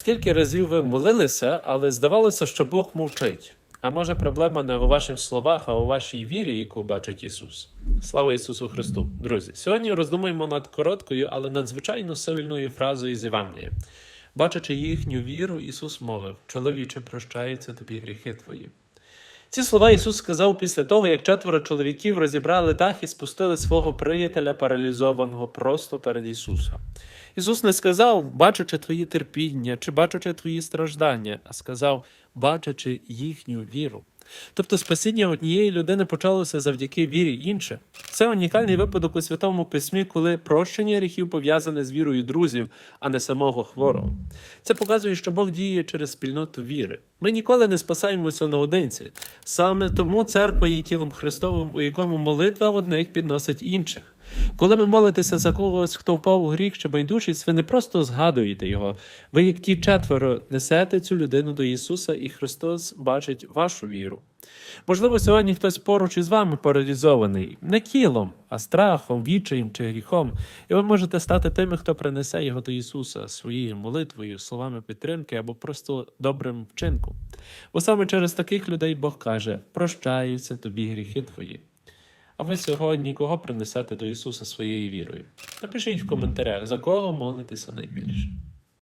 Скільки разів ви молилися, але здавалося, що Бог мовчить. А може проблема не у ваших словах, а у вашій вірі, яку бачить Ісус. Слава Ісусу Христу! Друзі, сьогодні роздумуємо над короткою, але надзвичайно сильною фразою з Євангелія. Бачачи їхню віру, Ісус мовив: Чоловіче, прощаються тобі гріхи твої. Ці слова Ісус сказав після того, як четверо чоловіків розібрали дах і спустили свого приятеля паралізованого просто перед Ісусом. Ісус не сказав, бачачи твої терпіння чи бачачи твої страждання, а сказав, бачачи їхню віру. Тобто спасіння однієї людини почалося завдяки вірі інших. Це унікальний випадок у Святому Письмі, коли прощення гріхів пов'язане з вірою друзів, а не самого хворого. Це показує, що Бог діє через спільноту віри. Ми ніколи не спасаємося наодинці. Саме тому церква є тілом Христовим, у якому молитва одних підносить інших. Коли ви молитеся за когось, хто впав у гріх чи байдужість, ви не просто згадуєте його. Ви, як ті четверо, несете цю людину до Ісуса, і Христос бачить вашу віру. Можливо, сьогодні хтось поруч із вами паралізований не тілом, а страхом, відчаєм чи гріхом, і ви можете стати тими, хто принесе його до Ісуса своєю молитвою, словами підтримки або просто добрим вчинком. Бо саме через таких людей Бог каже: прощаються тобі гріхи твої. А ви сьогодні кого принесете до Ісуса своєю вірою? Напишіть в коментарях, за кого молитися найбільше.